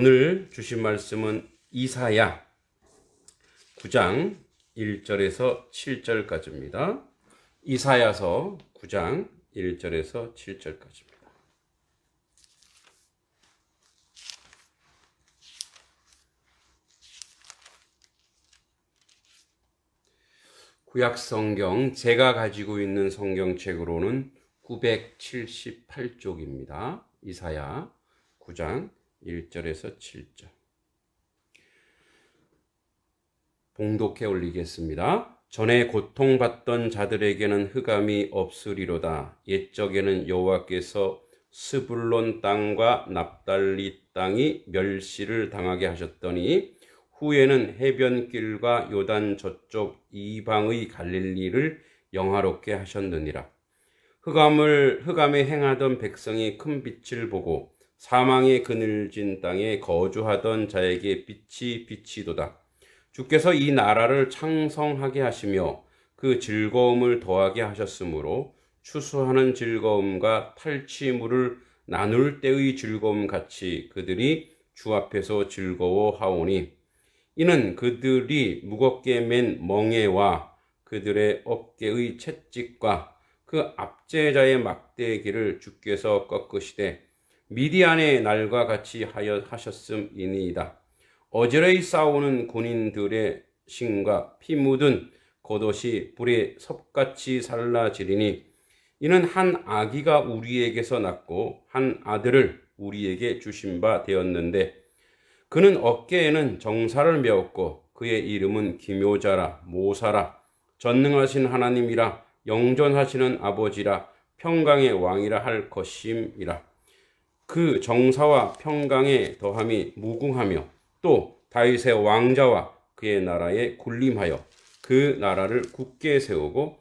오늘 주신 말씀은 이사야 9장 1절에서 7절까지입니다. 이사야서 9장 1절에서 7절까지입니다. 구약 성경 제가 가지고 있는 성경책으로는 978쪽입니다. 이사야 9장 1절에서 7절. 봉독해 올리겠습니다. 전에 고통받던 자들에게는 흑암이 없으리로다. 옛적에는 여호와께서 스불론 땅과 납달리 땅이 멸시를 당하게 하셨더니 후에는 해변길과 요단 저쪽 이방의 갈릴리를 영화롭게 하셨느니라. 흑암을 흑암에 행하던 백성이 큰 빛을 보고 사망의 그늘진 땅에 거주하던 자에게 빛이 비치도다. 주께서 이 나라를 창성하게 하시며 그 즐거움을 더하게 하셨으므로 추수하는 즐거움과 탈취물을 나눌 때의 즐거움 같이 그들이 주 앞에서 즐거워하오니 이는 그들이 무겁게 맨 멍에와 그들의 어깨의 채찍과 그 압제자의 막대기를 주께서 꺾으시되 미디안의 날과 같이 하여 하셨음이니이다. 어제의 싸우는 군인들의 신과 피 묻은 겉옷이 불에 섭같이 살라지리니 이는 한 아기가 우리에게서 낳고 한 아들을 우리에게 주신 바 되었는데 그는 어깨에는 정사를 메었고 그의 이름은 기묘자라 모사라 전능하신 하나님이라 영존하시는 아버지라 평강의 왕이라 할 것임이라 그 정사와 평강의 더함이 무궁하며 또 다윗의 왕자와 그의 나라에 군림하여 그 나라를 굳게 세우고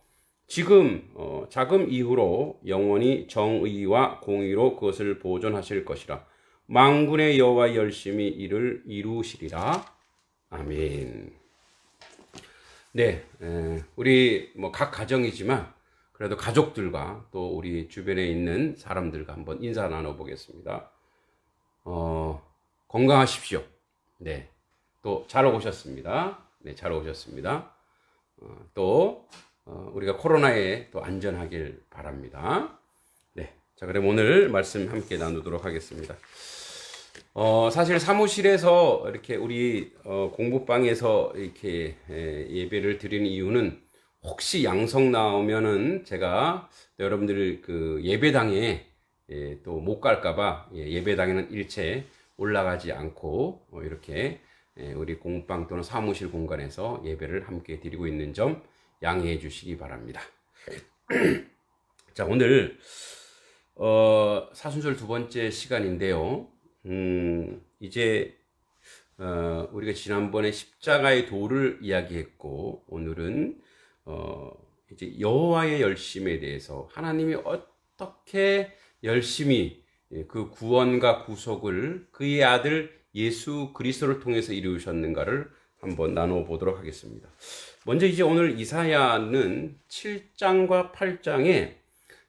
지금 어, 자금 이후로 영원히 정의와 공의로 그것을 보존하실 것이라 망군의 여호와 열심히 이를 이루시리라 아멘. 네, 에, 우리 뭐 각 가정이지만 그래도 가족들과 또 우리 주변에 있는 사람들과 한번 인사 나눠보겠습니다. 어, 건강하십시오. 네, 또 잘 오셨습니다. 네, 잘 오셨습니다. 어, 또 어, 우리가 코로나에 또 안전하길 바랍니다. 네, 자 그럼 오늘 말씀 함께 나누도록 하겠습니다. 어, 사실 사무실에서 이렇게 우리 어, 공부방에서 이렇게 에, 예배를 드리는 이유는 혹시 양성 나오면은 제가 여러분들 그 예배당에 예, 또 못 갈까봐 예, 배당에는 일체 올라가지 않고 어, 이렇게 예, 우리 공방 또는 사무실 공간에서 예배를 함께 드리고 있는 점 양해해 주시기 바랍니다. 자 오늘 어, 사순절 두 번째 시간인데요. 음, 이제 어, 우리가 지난번에 십자가의 도를 이야기했고 오늘은 어, 이제 여호와의 열심에 대해서 하나님이 어떻게 열심히 예, 그 구원과 구속을 그의 아들 예수 그리스도를 통해서 이루셨는가를 한번 나눠 보도록 하겠습니다. 먼저 이제 오늘 이사야는 7장과 8장에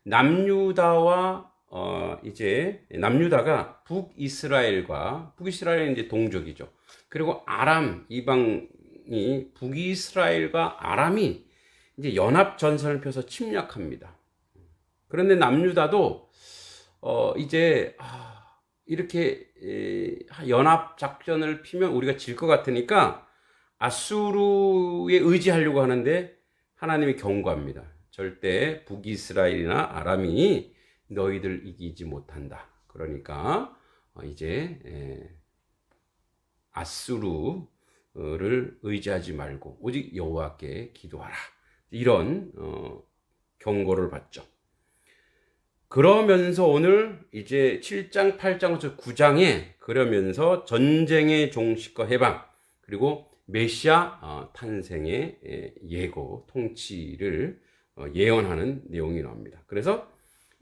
남유다와 어 이제 남유다가 북이스라엘과 북이스라엘은 이제 동족이죠. 그리고 아람 이방이 북이스라엘과 아람이 이제 연합 전선을 펴서 침략합니다. 그런데 남유다도 어 이제 아, 이렇게 에, 연합 작전을 피면 우리가 질 것 같으니까 아수르에 의지하려고 하는데 하나님이 경고합니다. 절대 북이스라엘이나 아람이 너희들 이기지 못한다. 그러니까 어, 이제 에, 아수르를 의지하지 말고 오직 여호와께 기도하라. 이런 어, 경고를 받죠. 그러면서 오늘 이제 7장, 8장부터 9장에 그러면서 전쟁의 종식과 해방 그리고 메시아 어, 탄생의 예, 예고 통치를 어, 예언하는 내용이 나옵니다. 그래서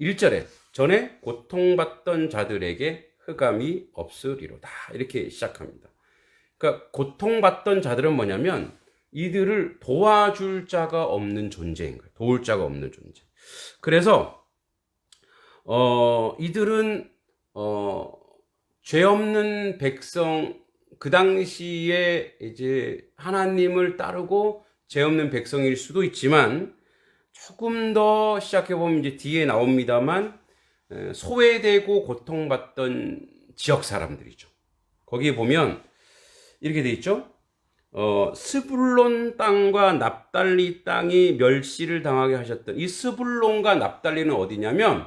1절에 전에 고통받던 자들에게 흑암이 없으리로다 이렇게 시작합니다. 그러니까 고통받던 자들은 뭐냐면 이들을 도와줄 자가 없는 존재인 거예요. 도울 자가 없는 존재. 그래서 어, 이들은 어, 죄 없는 백성 그 당시에 이제 하나님을 따르고 죄 없는 백성일 수도 있지만 조금 더 시작해 보면 이제 뒤에 나옵니다만 에, 소외되고 고통받던 지역 사람들이죠. 거기에 보면 이렇게 돼 있죠. 어, 스불론 땅과 납달리 땅이 멸시를 당하게 하셨던 이 스불론과 납달리는 어디냐면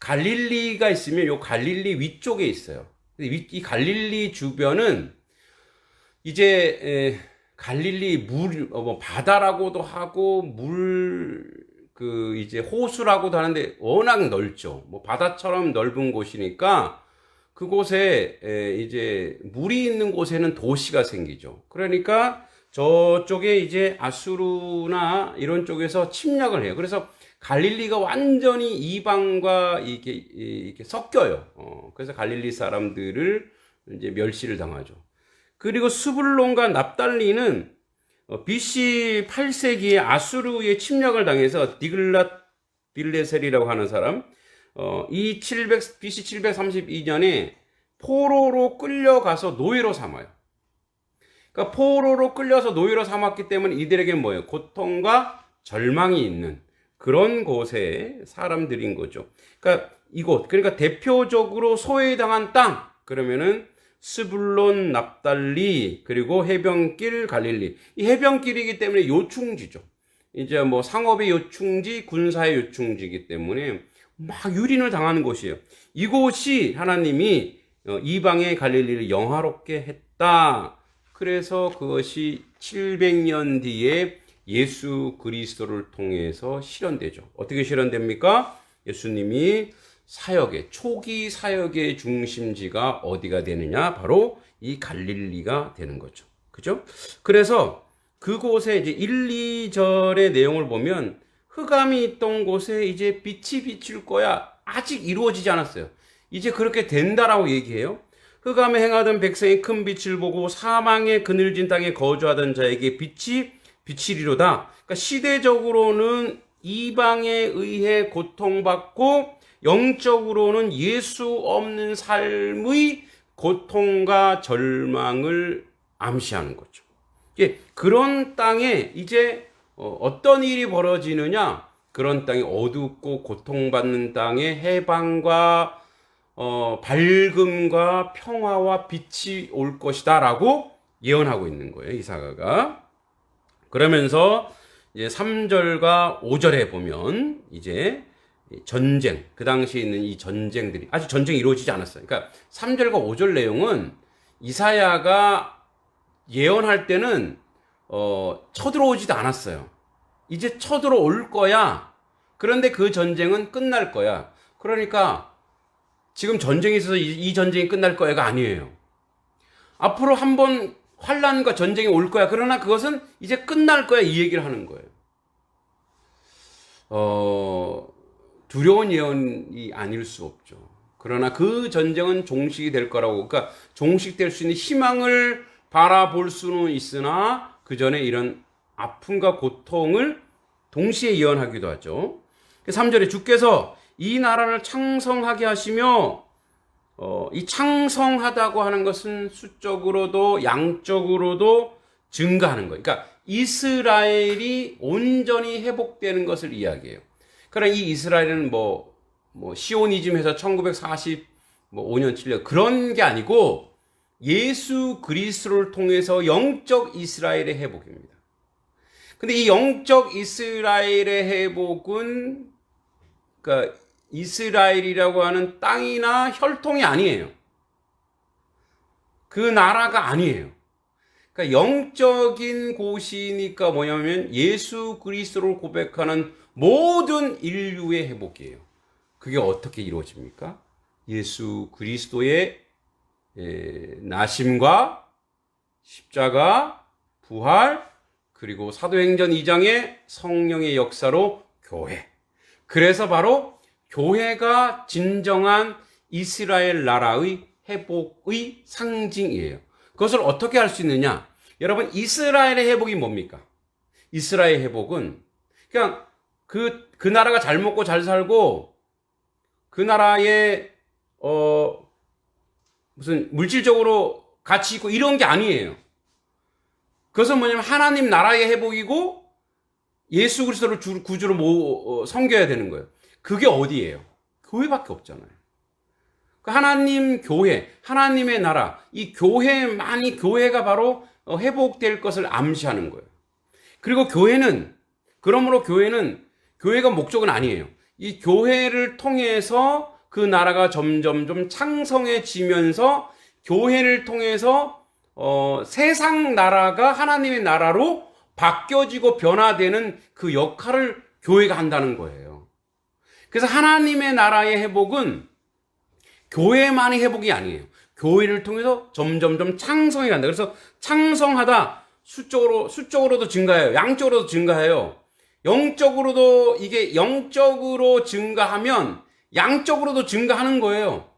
갈릴리가 있으면 요 갈릴리 위쪽에 있어요. 이 갈릴리 주변은 이제 에, 갈릴리 물, 어, 뭐 바다라고도 하고 물 그 이제 호수라고도 하는데 워낙 넓죠. 뭐 바다처럼 넓은 곳이니까 그곳에 에, 이제 물이 있는 곳에는 도시가 생기죠. 그러니까 저쪽에 이제 아수르나 이런 쪽에서 침략을 해요. 그래서 갈릴리가 완전히 이방과 이렇게, 이렇게 섞여요. 어, 그래서 갈릴리 사람들을 이제 멸시를 당하죠. 그리고 수불론과 납달리는 어, BC 8세기에 아수르의 침략을 당해서 디글랏 빌레셀이라고 하는 사람, 어, 이 700, BC 732년에 포로로 끌려가서 노예로 삼아요. 그러니까 포로로 끌려서 노예로 삼았기 때문에 이들에게 뭐예요? 고통과 절망이 있는 그런 곳에 사람들인 거죠. 그러니까 이곳, 그러니까 대표적으로 소외당한 땅, 그러면은 스불론, 납달리, 그리고 해변길, 갈릴리. 이 해변길이기 때문에 요충지죠. 이제 뭐 상업의 요충지, 군사의 요충지이기 때문에 막 유린을 당하는 곳이에요. 이곳이 하나님이 어, 이방의 갈릴리를 영화롭게 했다. 그래서 그것이 700년 뒤에 예수 그리스도를 통해서 실현되죠. 어떻게 실현됩니까? 예수님이 사역의 초기 사역의 중심지가 어디가 되느냐? 바로 이 갈릴리가 되는 거죠. 그죠? 그래서 그곳에 이제 1, 2절의 내용을 보면 흑암이 있던 곳에 이제 빛이 비칠 거야. 아직 이루어지지 않았어요. 이제 그렇게 된다라고 얘기해요. 흑암에 행하던 백성이 큰 빛을 보고 사망의 그늘진 땅에 거주하던 자에게 빛이 비치리로다. 그러니까 시대적으로는 이방에 의해 고통받고 영적으로는 예수 없는 삶의 고통과 절망을 암시하는 거죠. 예, 그런 땅에 이제 어, 어떤 일이 벌어지느냐? 그런 땅이 어둡고 고통받는 땅에 해방과 어, 밝음과 평화와 빛이 올 것이다라고 예언하고 있는 거예요, 이사가가. 그러면서 이제 3절과 5절에 보면 이제 전쟁, 그 당시에 있는 이 전쟁들이 아직 전쟁이 이루어지지 않았어요. 그러니까 3절과 5절 내용은 이사야가 예언할 때는 어, 쳐들어오지도 않았어요. 이제 쳐들어올 거야. 그런데 그 전쟁은 끝날 거야. 그러니까 지금 전쟁이 있어서 이, 이 전쟁이 끝날 거야가 아니에요. 앞으로 한 번 환란과 전쟁이 올 거야. 그러나 그것은 이제 끝날 거야. 이 얘기를 하는 거예요. 어, 두려운 예언이 아닐 수 없죠. 그러나 그 전쟁은 종식이 될 거라고, 그러니까 종식될 수 있는 희망을 바라볼 수는 있으나 그 전에 이런 아픔과 고통을 동시에 예언하기도 하죠. 3절에 주께서 이 나라를 창성하게 하시며 어, 이 창성하다고 하는 것은 수적으로도 양적으로도 증가하는 거예요. 그러니까 이스라엘이 온전히 회복되는 것을 이야기해요. 그러나 이 이스라엘은 뭐, 뭐, 시오니즘에서 1940, 뭐, 5년, 7년, 그런 게 아니고, 예수 그리스도를 통해서 영적 이스라엘의 회복입니다. 근데 이 영적 이스라엘의 회복은, 그러니까 이스라엘이라고 하는 땅이나 혈통이 아니에요. 그 나라가 아니에요. 그러니까 영적인 곳이니까 뭐냐면 예수 그리스도를 고백하는 모든 인류의 회복이에요. 그게 어떻게 이루어집니까? 예수 그리스도의 에, 나심과 십자가, 부활, 그리고 사도행전 2장의 성령의 역사로 교회. 그래서 바로 교회가 진정한 이스라엘 나라의 회복의 상징이에요. 그것을 어떻게 할 수 있느냐? 여러분, 이스라엘의 회복이 뭡니까? 이스라엘 회복은 그냥 그, 그 나라가 잘 먹고 잘 살고 그 나라의, 어, 무슨 물질적으로 가치 있고 이런 게 아니에요. 그것은 뭐냐면 하나님 나라의 회복이고 예수 그리스도를 주- 구주로 모, 어, 섬겨야 되는 거예요. 그게 어디예요? 교회밖에 없잖아요. 그 하나님 교회, 하나님의 나라, 이 교회만이 교회가 바로 어, 회복될 것을 암시하는 거예요. 그리고 교회는 그러므로 교회는 교회가 목적은 아니에요. 이 교회를 통해서 그 나라가 점점 좀 창성해지면서 교회를 통해서 어, 세상 나라가 하나님의 나라로 바뀌어지고 변화되는 그 역할을 교회가 한다는 거예요. 그래서 하나님의 나라의 회복은 교회만의 회복이 아니에요. 교회를 통해서 점점점 창성해 간다. 그래서 창성하다 수적으로 수적으로도 증가해요. 양적으로도 증가해요. 영적으로도 이게 영적으로 증가하면 양적으로도 증가하는 거예요.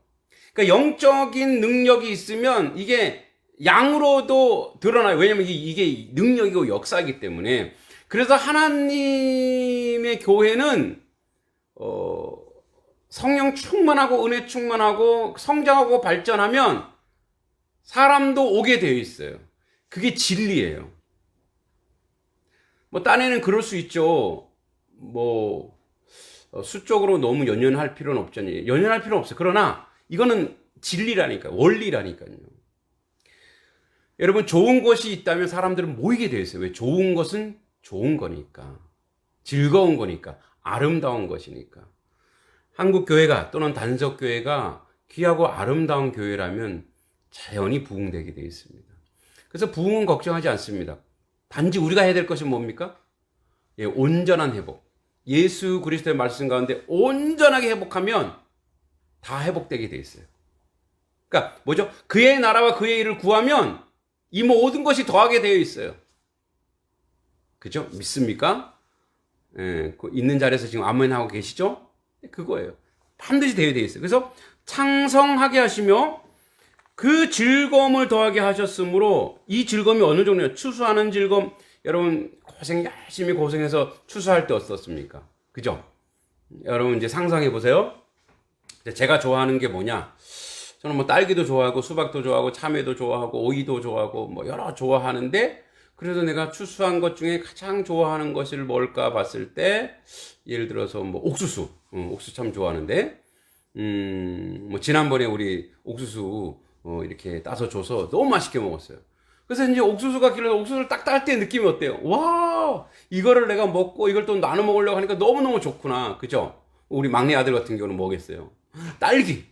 그러니까 영적인 능력이 있으면 이게 양으로도 드러나요. 왜냐면 이게, 능력이고 역사이기 때문에. 그래서 하나님의 교회는 어, 성령 충만하고 은혜 충만하고 성장하고 발전하면 사람도 오게 되어 있어요. 그게 진리예요. 뭐 딴에는 그럴 수 있죠. 뭐 어, 수적으로 너무 연연할 필요는 없잖아요. 연연할 필요는 없어요. 그러나 이거는 진리라니까 원리라니까요. 여러분 좋은 것이 있다면 사람들은 모이게 되어 있어요. 왜 좋은 것은 좋은 거니까 즐거운 거니까 아름다운 것이니까. 한국 교회가 또는 단석 교회가 귀하고 아름다운 교회라면 자연히 부흥되게 되어 있습니다. 그래서 부흥은 걱정하지 않습니다. 단지 우리가 해야 될 것이 뭡니까? 예, 온전한 회복. 예수 그리스도의 말씀 가운데 온전하게 회복하면 다 회복되게 돼 있어요. 그러니까 뭐죠? 그의 나라와 그의 일을 구하면 이 모든 것이 더하게 되어 있어요. 그죠? 믿습니까? 예, 그 있는 자리에서 지금 아멘 하고 계시죠? 그거예요. 반드시 되어 되어 있어요. 그래서 창성하게 하시며 그 즐거움을 더하게 하셨으므로 이 즐거움이 어느 정도냐? 추수하는 즐거움. 여러분 고생 열심히 고생해서 추수할 때 어떻습니까? 그죠? 여러분 이제 상상해 보세요. 제가 좋아하는 게 뭐냐? 저는 뭐 딸기도 좋아하고 수박도 좋아하고 참외도 좋아하고 오이도 좋아하고 뭐 여러 좋아하는데 그래서 내가 추수한 것 중에 가장 좋아하는 것을 뭘까 봤을 때 예를 들어서 뭐 옥수수, 음, 옥수수 참 좋아하는데 음, 뭐 지난번에 우리 옥수수 어, 이렇게 따서 줘서 너무 맛있게 먹었어요. 그래서 이제 옥수수가 길러 옥수수를 딱 딸 때 느낌이 어때요? 와, 이거를 내가 먹고 이걸 또 나눠 먹으려고 하니까 너무너무 좋구나. 그죠? 우리 막내 아들 같은 경우는 뭐겠어요? 딸기.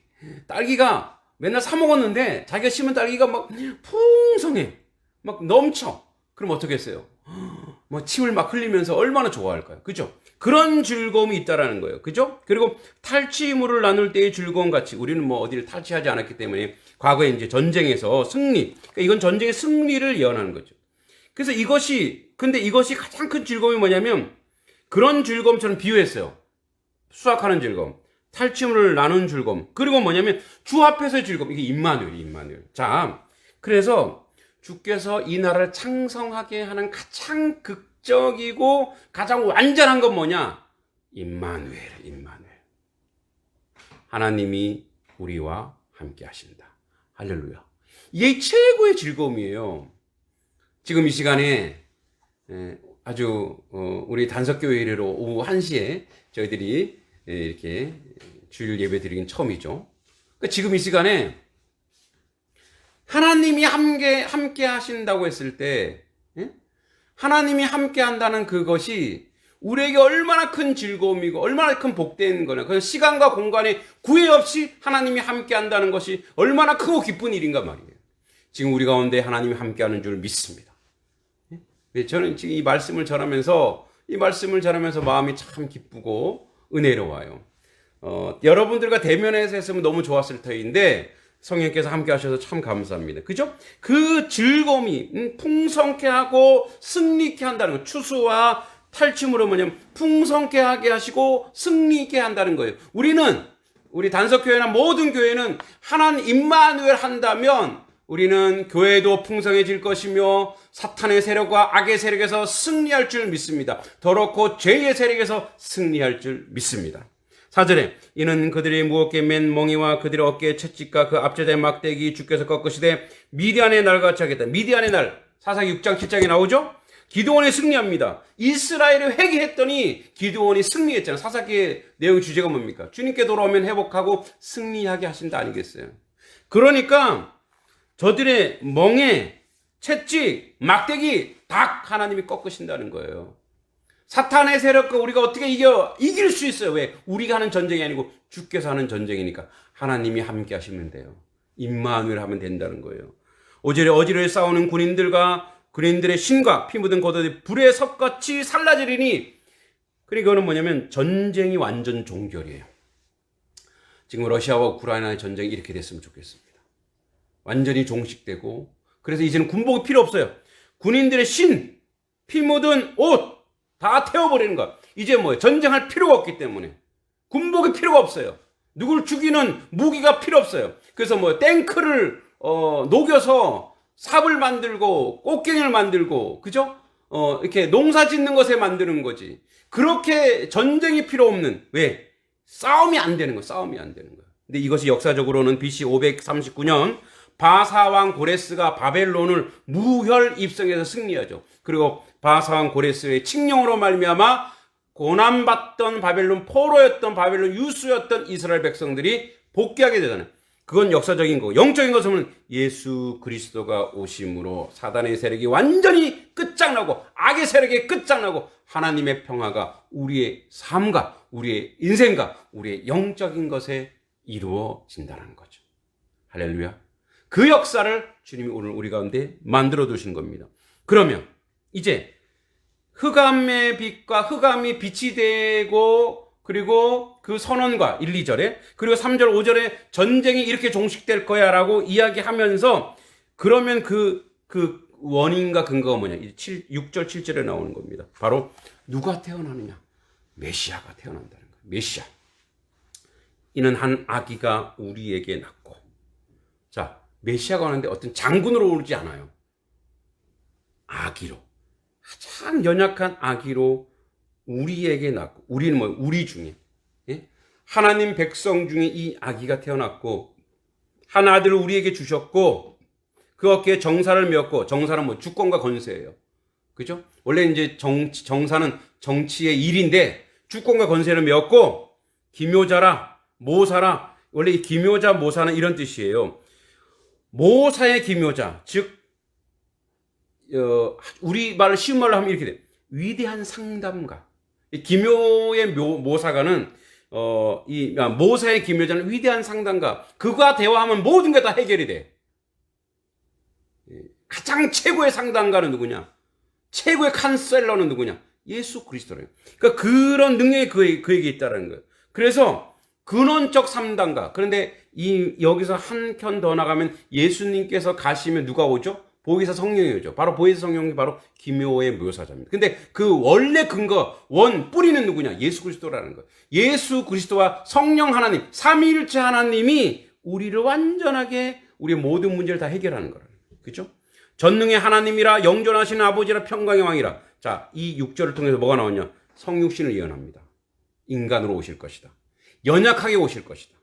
딸기가 맨날 사 먹었는데 자기가 심은 딸기가 막 풍성해. 막 넘쳐. 그럼 어떻게 했어요? 뭐 침을 막 흘리면서 얼마나 좋아할까요? 그죠? 그런 즐거움이 있다라는 거예요. 그죠? 그리고 탈취물을 나눌 때의 즐거움 같이 우리는 뭐 어디를 탈취하지 않았기 때문에 과거에 이제 전쟁에서 승리. 그러니까 이건 전쟁의 승리를 예언하는 거죠. 그래서 이것이 근데 이것이 가장 큰 즐거움이 뭐냐면 그런 즐거움처럼 비유했어요. 수학하는 즐거움, 탈취물을 나눈 즐거움, 그리고 뭐냐면 주 앞에서의 즐거움. 이게 임마누엘이 임마누엘. 자, 그래서 주께서 이 나라를 창성하게 하는 가장 극적이고 가장 완전한 건 뭐냐? 임마누엘, 임마누엘. 하나님이 우리와 함께 하신다. 할렐루야. 이게 최고의 즐거움이에요. 지금 이 시간에 에, 아주 어, 우리 단석교회 이래로 오후 1시에 저희들이 에, 이렇게 주일 예배 드리긴 처음이죠. 그러니까 지금 이 시간에 하나님이 함께 함께 하신다고 했을 때 예? 하나님이 함께 한다는 그것이 우리에게 얼마나 큰 즐거움이고 얼마나 큰 복된 거냐. 그 시간과 공간에 구애 없이 하나님이 함께 한다는 것이 얼마나 크고 기쁜 일인가 말이에요. 지금 우리 가운데 하나님이 함께 하는 줄 믿습니다. 예? 저는 지금 이 말씀을 전하면서 이 말씀을 전하면서 마음이 참 기쁘고 은혜로워요. 어, 여러분들과 대면해서 했으면 너무 좋았을 터인데 성령께서 함께 하셔서 참 감사합니다. 그죠? 그 즐거움이 음, 풍성케 하고 승리케 한다는 거. 추수와 탈춤으로 뭐냐면 풍성케 하게 하시고 승리케 한다는 거예요. 우리는 우리 단석 교회나 모든 교회는 하나님 임마누엘 한다면 우리는 교회도 풍성해질 것이며 사탄의 세력과 악의 세력에서 승리할 줄 믿습니다. 더럽고 죄의 세력에서 승리할 줄 믿습니다. 4절에 이는 그들이 무겁게 맨 멍이와 그들의 어깨에 채찍과 그 앞제자의 막대기 주께서 꺾으시되 미디안의 날같이 하겠다. 미디안의 날 사사기 6장 7장에 나오죠? 기도원이 승리합니다. 이스라엘이 회개했더니 기도원이 승리했잖아요. 사사기의 내용 주제가 뭡니까? 주님께 돌아오면 회복하고 승리하게 하신다 아니겠어요? 그러니까 저들의 멍에 채찍, 막대기 닭 하나님이 꺾으신다는 거예요. 사탄의 세력과 우리가 어떻게 이겨 이길 수 있어요? 왜? 우리가 하는 전쟁이 아니고 주께서 하는 전쟁이니까 하나님이 함께 하시면 돼요. 임마누엘 하면 된다는 거예요. 오절에 어지러에 싸우는 군인들과 군인들의 신과 피 묻은 겉옷이 불에 섭같이 살라지리니 그러니까 그거는 뭐냐면 전쟁이 완전 종결이에요. 지금 러시아와 우크라이나의 전쟁이 이렇게 됐으면 좋겠습니다. 완전히 종식되고 그래서 이제는 군복이 필요 없어요. 군인들의 신, 피 묻은 옷 다 태워버리는 것. 이제 뭐예요? 전쟁할 필요가 없기 때문에 군복이 필요가 없어요. 누굴 죽이는 무기가 필요 없어요. 그래서 뭐 탱크를 어, 녹여서 삽을 만들고 꽃갱이를 만들고 그죠? 어, 이렇게 농사 짓는 것에 만드는 거지. 그렇게 전쟁이 필요 없는 왜? 싸움이 안 되는 거. 싸움이 안 되는 거야. 근데 이것이 역사적으로는 BC 539년 바사왕 고레스가 바벨론을 무혈 입성해서 승리하죠. 그리고 바사왕 고레스의 칙령으로 말미암아 고난받던 바벨론 포로였던 바벨론 유수였던 이스라엘 백성들이 복귀하게 되잖아요. 그건 역사적인 거. 영적인 것은 예수 그리스도가 오심으로 사단의 세력이 완전히 끝장나고 악의 세력이 끝장나고 하나님의 평화가 우리의 삶과 우리의 인생과 우리의 영적인 것에 이루어진다는 거죠. 할렐루야. 그 역사를 주님이 오늘 우리 가운데 만들어 두신 겁니다. 그러면 이제 흑암의 빛과 흑암이 빛이 되고 그리고 그 선언과 1, 2절에 그리고 3절, 5절에 전쟁이 이렇게 종식될 거야라고 이야기하면서 그러면 그, 그 원인과 근거가 뭐냐? 7, 6절, 7절에 나오는 겁니다. 바로 누가 태어나느냐? 메시아가 태어난다는 거예요. 메시아. 이는 한 아기가 우리에게 낳고. 자, 메시아가 오는데 어떤 장군으로 오지 않아요. 아기로. 가장 연약한 아기로 우리에게 낳고, 우리는 뭐, 우리 중에, 예? 하나님 백성 중에 이 아기가 태어났고, 한 아들을 우리에게 주셨고, 그 어깨에 정사를 메었고, 정사는 뭐, 주권과 건세예요. 그죠? 원래 이제 정, 정사는 정치의 일인데, 주권과 건세를 메었고, 기묘자라, 모사라, 원래 이 기묘자, 모사는 이런 뜻이에요. 모사의 기묘자, 즉, 어, 우리 말을 쉬운 말로 하면 이렇게 돼. 위대한 상담가. 이 기묘의 묘, 모사가는 어, 이 아, 모사의 기묘자는 위대한 상담가. 그가 대화하면 모든 게 다 해결이 돼. 예, 가장 최고의 상담가는 누구냐? 최고의 칸셀러는 누구냐? 예수 그리스도래요. 그러니까 그런 능력이 그에, 그에게 있다는 거예요. 그래서 근원적 상담가. 그런데 이 여기서 한 켠 더 나가면 예수님께서 가시면 누가 오죠? 보혜사 성령이 오죠. 바로 보혜사 성령이 바로 기묘의 묘사자입니다. 근데 그 원래 근거, 원, 뿌리는 누구냐? 예수 그리스도라는 거예요. 예수 그리스도와 성령 하나님, 삼위일체 하나님이 우리를 완전하게 우리의 모든 문제를 다 해결하는 거예요. 그죠? 전능의 하나님이라 영존하시는 아버지라 평강의 왕이라. 자, 이 6절을 통해서 뭐가 나오냐? 성육신을 예언합니다. 인간으로 오실 것이다. 연약하게 오실 것이다.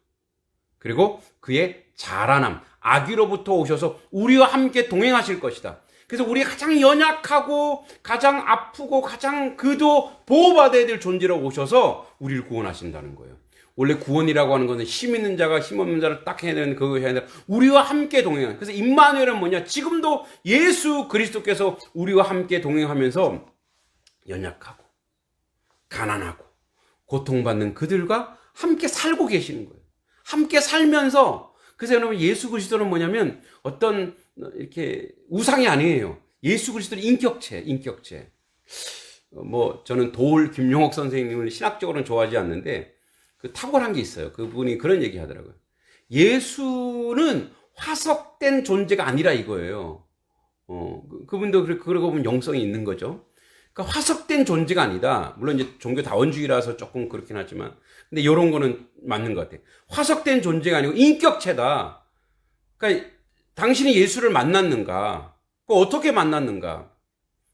그리고 그의 자라남, 아기로부터 오셔서 우리와 함께 동행하실 것이다. 그래서 우리 가장 연약하고 가장 아프고 가장 그도 보호받아야 될 존재로 오셔서 우리를 구원하신다는 거예요. 원래 구원이라고 하는 것은 힘 있는 자가 힘 없는 자를 딱 해내는 그것이 아니라 우리와 함께 동행하는. 그래서 임마누엘은 뭐냐? 지금도 예수 그리스도께서 우리와 함께 동행하면서 연약하고 가난하고 고통받는 그들과 함께 살고 계시는 거예요. 함께 살면서 그래서 여러분 예수 그리스도는 뭐냐면 어떤 이렇게 우상이 아니에요. 예수 그리스도는 인격체, 인격체. 어, 뭐 저는 도울 김용옥 선생님을 신학적으로는 좋아하지 않는데 그 탁월한 게 있어요. 그분이 그런 얘기 하더라고요. 예수는 화석된 존재가 아니라 이거예요. 어, 그- 그분도 그러- 그러고 보면 영성이 있는 거죠. 그러니까 화석된 존재가 아니다. 물론 이제 종교 다원주의라서 조금 그렇긴 하지만, 근데 이런 거는 맞는 것 같아. 화석된 존재가 아니고 인격체다. 그러니까 당신이 예수를 만났는가? 그 어떻게 만났는가?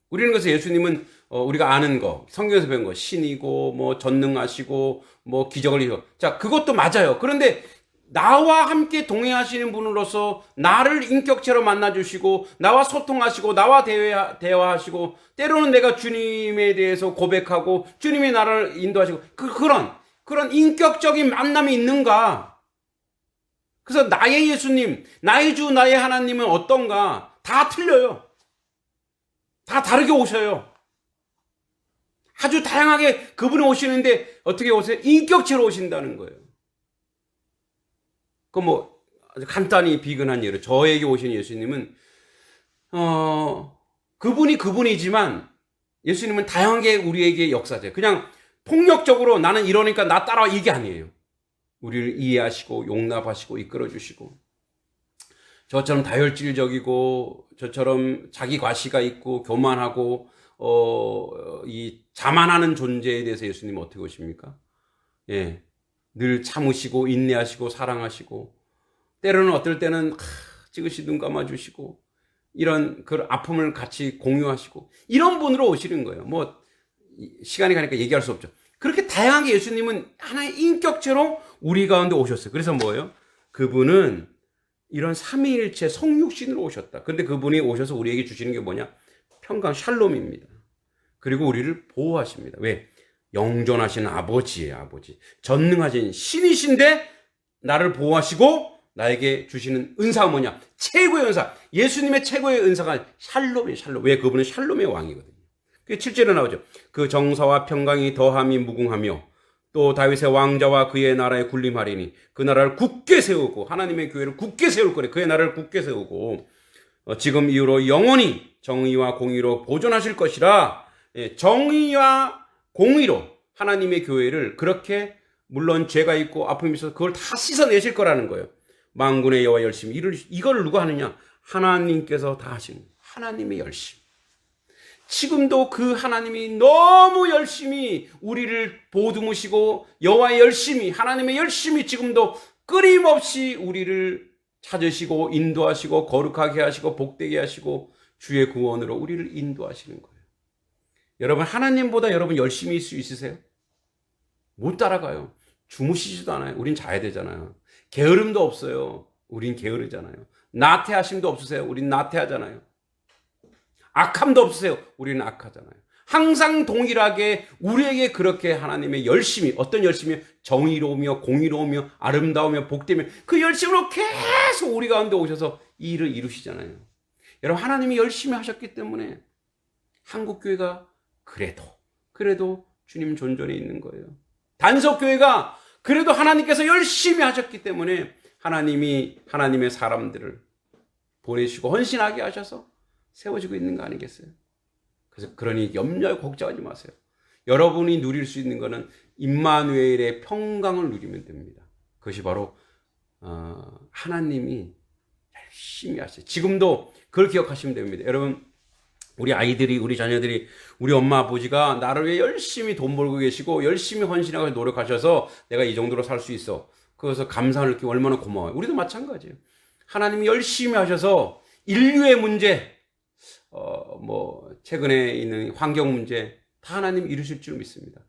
우리는 그래서 예수님은 어, 우리가 아는 거, 성경에서 배운 거, 신이고, 뭐, 전능하시고, 뭐, 기적을 이루. 자, 그것도 맞아요. 그런데 나와 함께 동행하시는 분으로서 나를 인격체로 만나주시고, 나와 소통하시고, 나와 대화, 대화하시고, 때로는 내가 주님에 대해서 고백하고, 주님이 나를 인도하시고, 그, 그런, 그런 인격적인 만남이 있는가? 그래서 나의 예수님, 나의 주, 나의 하나님은 어떤가? 다 틀려요. 다 다르게 오셔요. 아주 다양하게 그분이 오시는데 어떻게 오세요? 인격체로 오신다는 거예요. 그 뭐 아주 간단히 비근한 예로 저에게 오신 예수님은 어 그분이 그분이지만 예수님은 다양하게 우리에게 역사제. 그냥 폭력적으로 나는 이러니까 나 따라와 이게 아니에요. 우리를 이해하시고 용납하시고 이끌어 주시고 저처럼 다혈질적이고 저처럼 자기 과시가 있고 교만하고 어, 이 자만하는 존재에 대해서 예수님은 어떻게 오십니까? 예. 늘 참으시고 인내하시고 사랑하시고 때로는 어떨 때는 하, 찌그시 눈 감아 주시고 이런 그 아픔을 같이 공유하시고 이런 분으로 오시는 거예요. 뭐 시간이 가니까 얘기할 수 없죠. 그렇게 다양하게 예수님은 하나의 인격체로 우리 가운데 오셨어요. 그래서 뭐예요? 그분은 이런 삼위일체 성육신으로 오셨다. 근데 그분이 오셔서 우리에게 주시는 게 뭐냐? 평강 샬롬입니다. 그리고 우리를 보호하십니다. 왜? 영존하신 아버지의 아버지. 전능하신 신이신데 나를 보호하시고 나에게 주시는 은사가 뭐냐? 최고의 은사. 예수님의 최고의 은사가 샬롬이에요, 샬롬. 왜? 그분은 샬롬의 왕이거든요. 그게 7절에 나오죠. 그 정사와 평강이 더함이 무궁하며 또 다윗의 왕자와 그의 나라에 군림하리니 그 나라를 굳게 세우고 하나님의 교회를 굳게 세울 거래. 그의 나라를 굳게 세우고 어, 지금 이후로 영원히 정의와 공의로 보존하실 것이라 예, 정의와 공의로 하나님의 교회를 그렇게 물론 죄가 있고 아픔이 있어서 그걸 다 씻어내실 거라는 거예요. 망군의 여호와 열심히 이를 이걸 누가 하느냐? 하나님께서 다 하시는 하나님의 열심. 지금도 그 하나님이 너무 열심히 우리를 보듬으시고 여호와의 열심히 하나님의 열심히 지금도 끊임없이 우리를 찾으시고 인도하시고 거룩하게 하시고 복되게 하시고 주의 구원으로 우리를 인도하시는 거예요. 여러분 하나님보다 여러분 열심히 일수 있으세요? 못 따라가요. 주무시지도 않아요. 우린 자야 되잖아요. 게으름도 없어요. 우린 게으르잖아요. 나태하심도 없으세요. 우린 나태하잖아요. 악함도 없으세요. 우리는 악하잖아요. 항상 동일하게 우리에게 그렇게 하나님의 열심히 어떤 열심이 정의로우며 공의로우며 아름다우며 복되며 그 열심으로 계속 우리 가운데 오셔서 이 일을 이루시잖아요. 여러분 하나님이 열심히 하셨기 때문에 한국 교회가 그래도 그래도 주님 존전에 있는 거예요. 단속 교회가 그래도 하나님께서 열심히 하셨기 때문에 하나님이 하나님의 사람들을 보내시고 헌신하게 하셔서 세워지고 있는 거 아니겠어요? 그래서 그러니 염려 걱정하지 마세요. 여러분이 누릴 수 있는 것은 임마누엘의 평강을 누리면 됩니다. 그것이 바로 어, 하나님이 열심히 하세요. 지금도 그걸 기억하시면 됩니다. 여러분 우리 아이들이 우리 자녀들이 우리 엄마 아버지가 나를 위해 열심히 돈 벌고 계시고 열심히 헌신하고 노력하셔서 내가 이 정도로 살 수 있어. 그래서 감사를 느끼고 얼마나 고마워요. 우리도 마찬가지예요. 하나님이 열심히 하셔서 인류의 문제, 어, 뭐, 최근에 있는 환경 문제, 다 하나님 이루실 줄 믿습니다.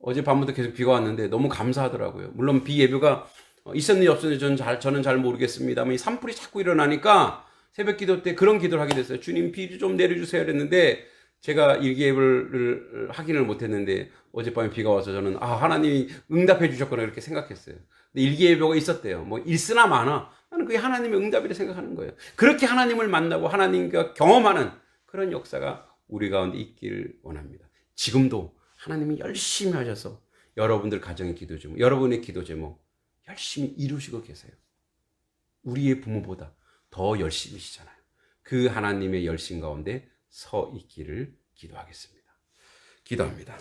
어제 밤부터 계속 비가 왔는데 너무 감사하더라고요. 물론 비 예보가 있었는지 없었는지 저는 잘, 저는 잘 모르겠습니다만 이 산불이 자꾸 일어나니까 새벽 기도 때 그런 기도를 하게 됐어요. 주님 비를 좀 내려주세요. 그랬는데 제가 일기예보를 확인을 못했는데 어젯밤에 비가 와서 저는 아 하나님이 응답해 주셨구나 이렇게 생각했어요. 근데 일기예보가 있었대요. 뭐 일쓰나 마나 나는 그게 하나님의 응답이라 생각하는 거예요. 그렇게 하나님을 만나고 하나님과 경험하는 그런 역사가 우리 가운데 있기를 원합니다. 지금도 하나님이 열심히 하셔서 여러분들 가정의 기도 제목, 여러분의 기도 제목 열심히 이루시고 계세요. 우리의 부모보다 더 열심히시잖아요. 그 하나님의 열심 가운데 서 있기를 기도하겠습니다. 기도합니다.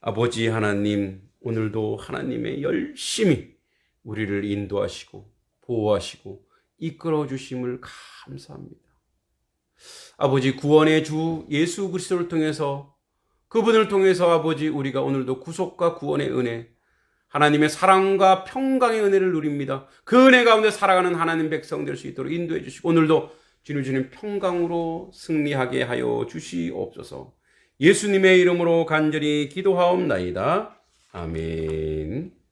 아버지 하나님, 오늘도 하나님의 열심히 우리를 인도하시고 보호하시고 이끌어 주심을 감사합니다. 아버지 구원의 주 예수 그리스도를 통해서 그분을 통해서 아버지 우리가 오늘도 구속과 구원의 은혜 하나님의 사랑과 평강의 은혜를 누립니다. 그 은혜 가운데 살아가는 하나님 백성 될 수 있도록 인도해 주시고 오늘도 주님 주님 평강으로 승리하게 하여 주시옵소서. 예수님의 이름으로 간절히 기도하옵나이다. 아멘.